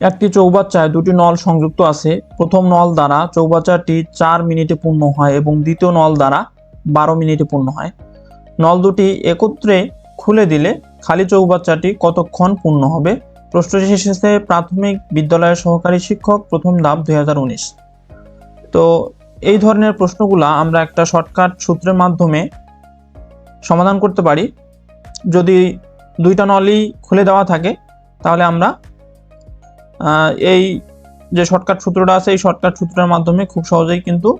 একটি চৌবাচ্চায় দুটি নল সংযুক্ত আছে। প্রথম নল দ্বারা চৌবাচ্চাটি চার মিনিটে পূর্ণ হয় এবং দ্বিতীয় নল দ্বারা বারো মিনিটে পূর্ণ হয়। নল দুটি একত্রে খুলে দিলে খালি চৌবাচ্চাটি কতক্ষণ পূর্ণ হবে? প্রশ্নটি এসেছে প্রাথমিক বিদ্যালয়ের সহকারী শিক্ষক প্রথম ধাপ দুই হাজার উনিশ। তো এই ধরনের প্রশ্নগুলা আমরা একটা শর্টকাট সূত্রের মাধ্যমে সমাধান করতে পারি। যদি দুইটা নলই খুলে দেওয়া থাকে, তাহলে আমরা এই যে শর্টকাট সূত্রটা আছে, এই শর্টকাট সূত্রের মাধ্যমে খুব সহজেই কিন্তু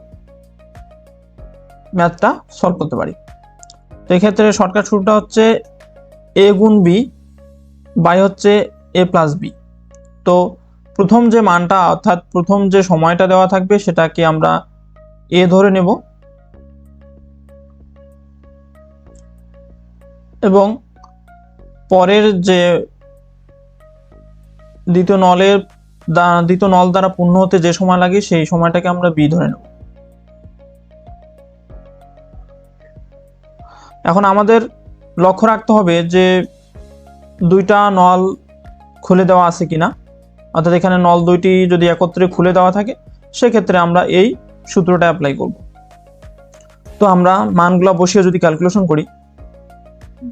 ম্যাথটা সলভ করতে পারি। তো এক্ষেত্রে শর্টকাট সূত্রটা হচ্ছে এ গুণ বি বাই হচ্ছে এ প্লাস বি তো প্রথম যে মানটা, অর্থাৎ প্রথম যে সময়টা দেওয়া থাকবে, সেটাকে আমরা এ ধরে নেব। এবং পরের যে দ্বিতীয় নলের দ্বিতীয় নল দ্বারা পূর্ণ হতে যে সময় লাগে সেই সময়টাকে আমরা বি ধরে নেব। এখন আমাদের লক্ষ্য রাখতে হবে যে দুইটা নল খুলে দেওয়া আছে কিনা। অর্থাৎ এখানে নল দুইটি যদি একত্রে খুলে দেওয়া থাকে, সেক্ষেত্রে আমরা এই সূত্রটা অ্যাপ্লাই করব। তো আমরা মানগুলো বসিয়ে যদি ক্যালকুলেশন করি,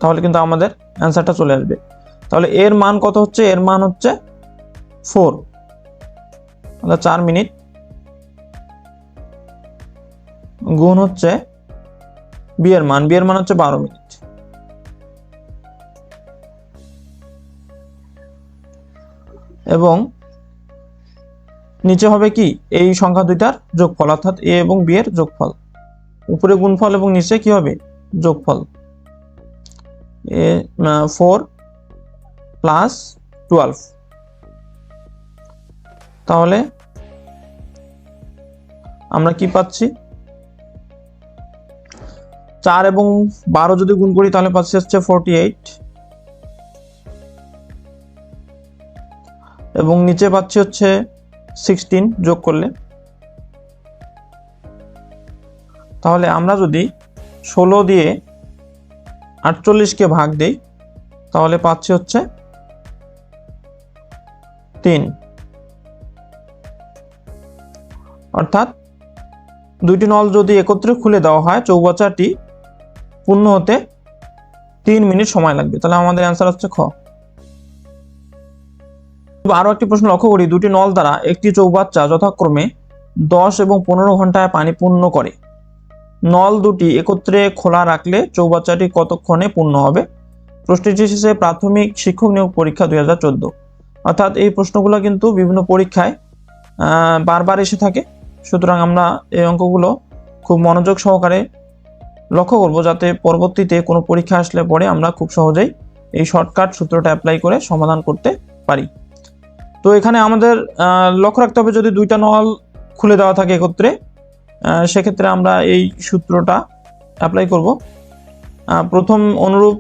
তাহলে কিন্তু আমাদের অ্যান্সারটা চলে আসবে। তাহলে এর মান কত হচ্ছে? এর মান হচ্ছে ফোর। অর্থাৎ চার মিনিট। গুণ হচ্ছে বি এর মান। বি এর মান হচ্ছে বারো মিনিট। এবং নিচে হবে কি? এই সংখ্যা দুইটার যোগফল, অর্থাৎ এ এবং বি এর যোগফল। উপরে গুণফল এবং নিচে কি হবে? যোগফল। এ ফোর প্লাস টুয়েলভ তাহলে আমরা কি পাচ্ছি? চার এবং বারো যদি গুণ করি, তাহলে পাচ্ছি হচ্ছে ফোরটি এইট এবং নিচে পাচ্ছি হচ্ছে সিক্সটিন যোগ করলে। তাহলে আমরা যদি ষোলো দিয়ে আটচল্লিশকে ভাগ দেই, তাহলে পাচ্ছি হচ্ছে তিন। অর্থাৎ দুইটি নল যদি একত্রে খুলে দেওয়া হয় চৌবাচ্চাটি পূর্ণ হতে তিন মিনিট সময় লাগবে। তাহলে আমাদের অ্যান্সার হচ্ছে খ। আরও একটি প্রশ্ন লক্ষ্য করি, দুটি নল দ্বারা একটি চৌবাচ্চা যথাক্রমে দশ এবং পনেরো ঘন্টায় পানি পূর্ণ করে। নল দুটি একত্রে খোলা রাখলে চৌবাচ্চাটি কতক্ষণে পূর্ণ হবে? প্রশ্নটি এসেছে প্রাথমিক শিক্ষক নিয়োগ পরীক্ষা দুই হাজার চোদ্দ। অর্থাৎ এই প্রশ্নগুলো কিন্তু বিভিন্ন পরীক্ষায় বারবার এসে থাকে। সুতরাং আমরা এই অঙ্কগুলো খুব মনোযোগ সহকারে লক্ষ্য করব যাতে পরবর্তীতে কোনো পরীক্ষা আসলে পরে আমরা খুব সহজেই এই শর্টকাট সূত্রটা অ্যাপ্লাই করে সমাধান করতে পারি। তো এখানে আমাদের লক্ষ্য রাখতে হবে যদি দুইটা নল খুলে দেওয়া থাকে একত্রে সেক্ষেত্রে আমরা এই সূত্রটা অ্যাপ্লাই করব। প্রথম অনুরূপ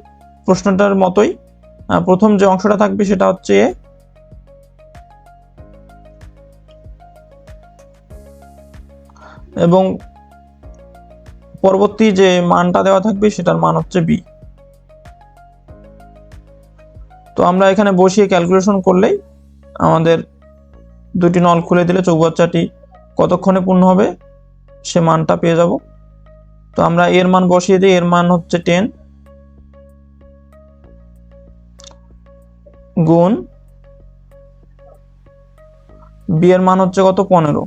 প্রশ্নটার মতোই প্রথম যে অংশটা থাকবে সেটা হচ্ছে এবং পরবর্তী যে মানটা দেওয়া থাকবে সেটার মান হচ্ছে বি তো আমরা এখানে বসিয়ে ক্যালকুলেশন করলেই আমাদের দুটি নল খুলে দিলে চৌবাচ্চাটি কতক্ষণে পূর্ণ হবে সে মানটা পেয়ে যাব। তো আমরা এর মান বসিয়ে দিই, এর মান হচ্ছে টেন গুণ বি এর মান হচ্ছে কত? পনেরো।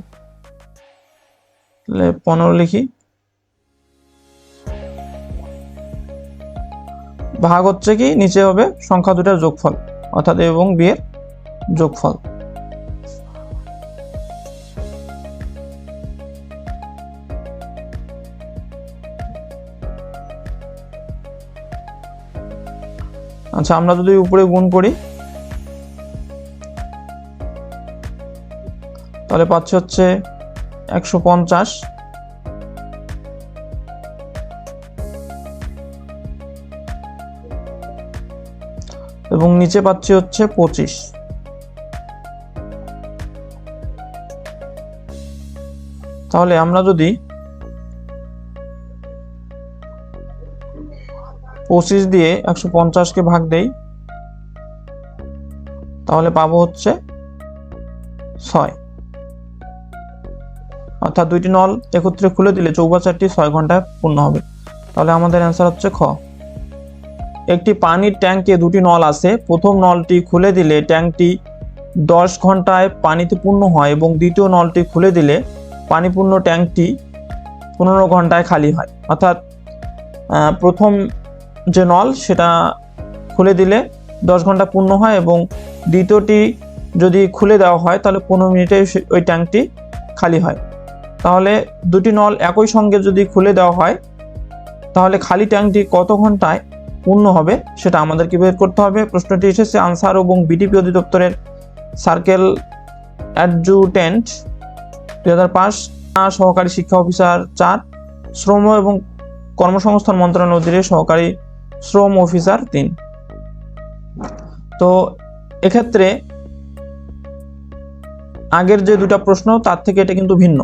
তাহলে পনেরো লিখি। ভাগ হচ্ছে কি? নিচে হবে সংখ্যা দুটার যোগফল, অর্থাৎ এবং বি এর যোগফল। আচ্ছা আমরা যদি উপরে গুণ করি, তাহলে পাচ্ছি হচ্ছে একশো পঞ্চাশ। এবং নিচে পাচ্ছি হচ্ছে পঁচিশ। তাহলে আমরা যদি পঁচিশ দিয়ে একশো পঞ্চাশকে ভাগ দেই, তাহলে পাবো হচ্ছে ছয়। অর্থাৎ দুইটি নল একত্রে খুলে দিলে চৌবাচ্চাটি ছয় ঘন্টায় পূর্ণ হবে। তাহলে আমাদের অ্যান্সার হচ্ছে খ। একটি পানির ট্যাঙ্কে দুটি নল আছে। প্রথম নলটি খুলে দিলে ট্যাঙ্কটি দশ ঘন্টায় পানিতে পূর্ণ হয় এবং দ্বিতীয় নলটি খুলে দিলে পানিপূর্ণ ট্যাঙ্কটি পনেরো ঘন্টায় খালি হয়। অর্থাৎ প্রথম যে নল সেটা খুলে দিলে দশ ঘণ্টা পূর্ণ হয় এবং দ্বিতীয়টি যদি খুলে দেওয়া হয় তাহলে পনেরো মিনিটে ওই ট্যাঙ্কটি খালি হয়। তাহলে দুটি নল একই সঙ্গে যদি খুলে দেওয়া হয়, তাহলে খালি ট্যাঙ্কটি কত ঘন্টায় পূর্ণ হবে সেটা আমাদেরকে বের করতে হবে। প্রশ্নটি এসেছে আনসার এবং বিডিপি অধিদপ্তরের সার্কেল অ্যাডজুটেন্ট দুই হাজার পাঁচ সহকারী শিক্ষা অফিসার চার, শ্রম এবং কর্মসংস্থান মন্ত্রণালয় অধীনে সহকারী শ্রম অফিসার তিন। তো এক্ষেত্রে আগের যে দুটা প্রশ্ন, তার থেকে এটা কিন্তু ভিন্ন।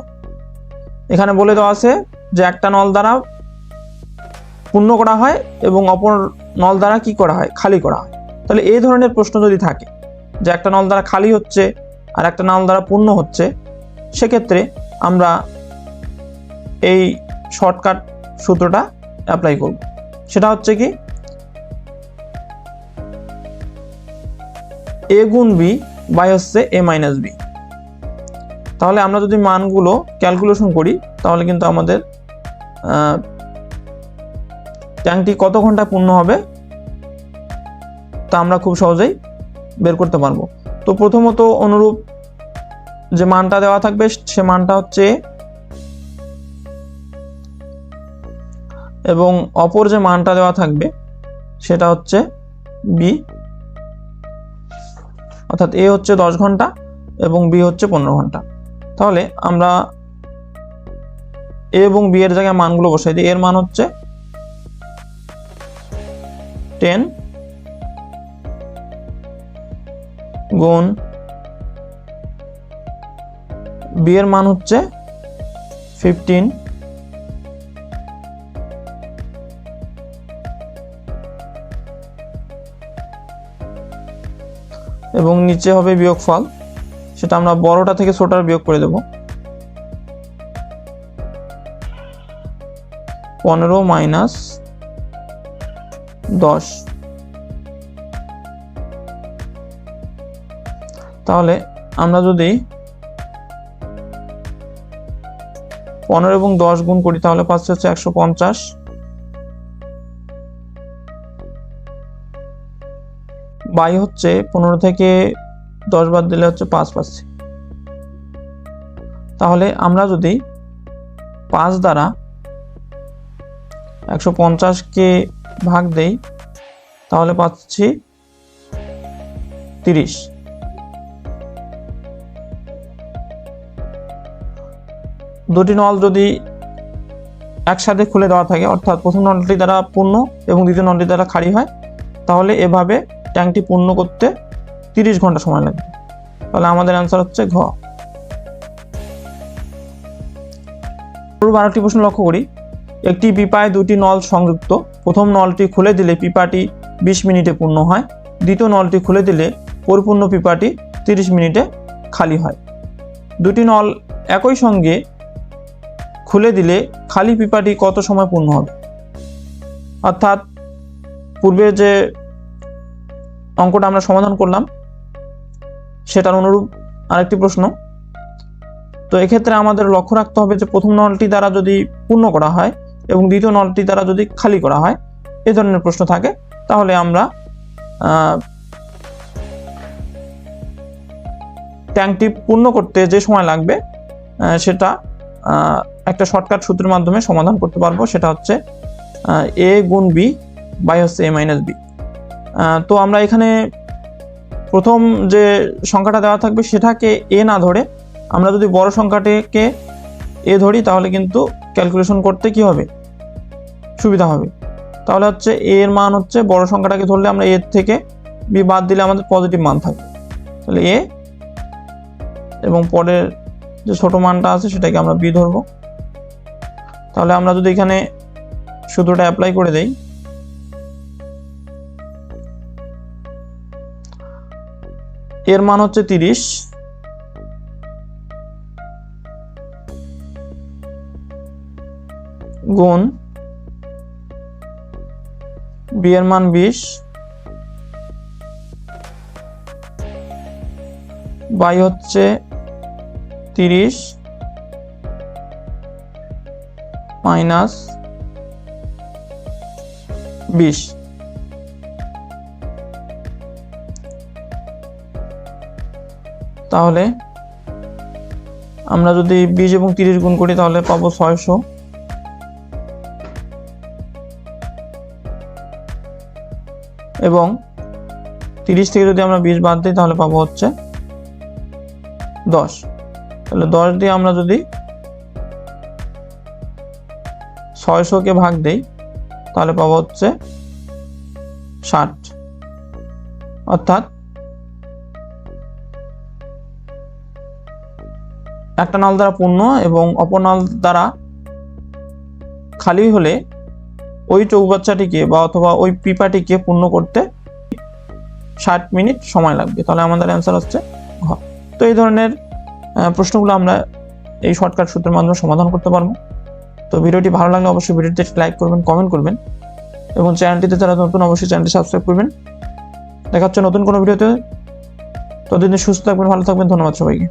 এখানে বলে দেওয়া আছে যে একটা নল দ্বারা পূর্ণ করা হয় এবং অপর নল দ্বারা কি করা হয়? খালি করা হয়। তাহলে এই ধরনের প্রশ্ন যদি থাকে যে একটা নল দ্বারা খালি হচ্ছে আর একটা নল দ্বারা পূর্ণ হচ্ছে, সেক্ষেত্রে আমরা এই শর্টকাট সূত্রটা অ্যাপ্লাই করব। সেটা হচ্ছে কি এ গুণ বি বাই হচ্ছে এ মাইনাস বি তাহলে আমরা যদি মানগুলো ক্যালকুলেশন করি, তাহলে কিন্তু আমাদের ট্যাঙ্কটি কত ঘণ্টা পূর্ণ হবে? তা আমরা খুব সহজেই বের করতে পারব। তো প্রথমত অনুরূপ যে মানটা দেওয়া থাকবে, সে মানটা হচ্ছে এবং অপর যে মানটা দেওয়া থাকবে, সেটা হচ্ছে বি অর্থাৎ এ হচ্ছে দশ ঘণ্টা এবং বি হচ্ছে পনেরো ঘণ্টা। তাহলে আমরা এ এবং বি এর জায়গায় মানগুলো বসাই দিই। এর মান হচ্ছে টেন গুণ বি এর মান হচ্ছে ফিফটিন এবং নিচে হবে বিয়োগফল। সেটা আমরা বড়টা থেকে ছোটার বিয়োগ করে দেব। পনেরো মাইনাস দশ। তাহলে আমরা যদি পনেরো এবং দশ গুণ করি, তাহলে পাচ্ছে হচ্ছে একশো পঞ্চাশ। বাই হচ্ছে পনেরো থেকে দশ বাদ দিলে হচ্ছে পাঁচ পাচ্ছি। তাহলে আমরা যদি পাঁচ দ্বারা একশো পঞ্চাশকে ভাগ দেই, তাহলে পাচ্ছি তিরিশ। দুটি নল যদি একসাথে খুলে দেওয়া থাকে, অর্থাৎ প্রথম নলটি দ্বারা পূর্ণ এবং দ্বিতীয় নলটি দ্বারা খালি হয়, তাহলে এভাবে ট্যাঙ্কটি পূর্ণ করতে তিরিশ ঘণ্টা সময় লাগবে। তাহলে আমাদের অ্যান্সার হচ্ছে ঘ। পূর্ব আরেকটি প্রশ্ন লক্ষ্য করি। একটি পিপায়, দুটি নল সংযুক্ত। প্রথম নলটি খুলে দিলে পিপাটি বিশ মিনিটে পূর্ণ হয়। দ্বিতীয় নলটি খুলে দিলে পরিপূর্ণ পিপাটি তিরিশ মিনিটে খালি হয়। দুটি নল একই সঙ্গে খুলে দিলে খালি পিপাটি কত সময় পূর্ণ হবে? অর্থাৎ পূর্বে যে অঙ্কটা আমরা সমাধান করলাম সেটার অনুরূপ আরেকটি প্রশ্ন। তো এক্ষেত্রে আমাদের লক্ষ্য রাখতে হবে যে প্রথম নলটি দ্বারা যদি পূর্ণ করা হয় এবং দ্বিতীয় নলটি দ্বারা যদি খালি করা হয়, এ ধরনের প্রশ্ন থাকে। তাহলে আমরা ট্যাঙ্কটি পূর্ণ করতে যে সময় লাগবে সেটা একটা শর্টকাট সূত্রের মাধ্যমে সমাধান করতে পারব। সেটা হচ্ছে এ গুণ বি বাই হচ্ছে এ মাইনাস বি তো আমরা এখানে প্রথম যে সংখ্যাটা দেওয়া থাকবে সেটাকে এ না ধরে আমরা যদি বড় সংখ্যাটিকে এ ধরি, তাহলে কিন্তু ক্যালকুলেশন করতে কি হবে? সুবিধা হবে। তাহলে হচ্ছে এ এর মান হচ্ছে, বড় সংখ্যাটাকে ধরলে আমরা এর থেকে বি বাদ দিলে আমাদের পজিটিভ মান থাকবে। তাহলে এ এবং পরের যে ছোট মানটা আছে সেটাকে আমরা বি ধরবো। তাহলে আমরা যদি এখানে সূত্রটা অ্যাপ্লাই করে দেই এর মান হচ্ছে তিরিশ। গুণ বি এর মান বিশ। বাই হচ্ছে তিরিশ মাইনাস বিশ। তাহলে আমরা যদি বিশ এবং তিরিশ গুণ করি তাহলে পাবো ছয়শো। এবং তিরিশ থেকে যদি আমরা বিশ বাদ দিই তাহলে পাবো হচ্ছে দশ। তাহলে দশ দিয়ে আমরা যদি ছয়শোকে ভাগ দেই তাহলে পাবো হচ্ছে ষাট। অর্থাৎ একটা নল দ্বারা পূর্ণ এবং অপর নল দ্বারা খালি হলে ওই চৌবাচ্চাটিকে বা অথবা ওই পিপাটিকে পূর্ণ করতে ষাট মিনিট সময় লাগবে। তাহলে আমাদের অ্যান্সার হচ্ছে ঘ। তো এই ধরনের প্রশ্নগুলো আমরা এই শর্টকাট সূত্রের মাধ্যমে সমাধান করতে পারব। তো ভিডিওটি ভালো লাগলে অবশ্যই ভিডিওতে লাইক করবেন কমেন্ট করবেন এবং চ্যানেলটিতে যারা নতুন অবশ্যই চ্যানেলটি সাবস্ক্রাইব করবেন। দেখা হচ্ছে নতুন কোনো ভিডিওতে। ততদিন সুস্থ থাকবেন, ভালো থাকবেন, ধন্যবাদ সবাইকে।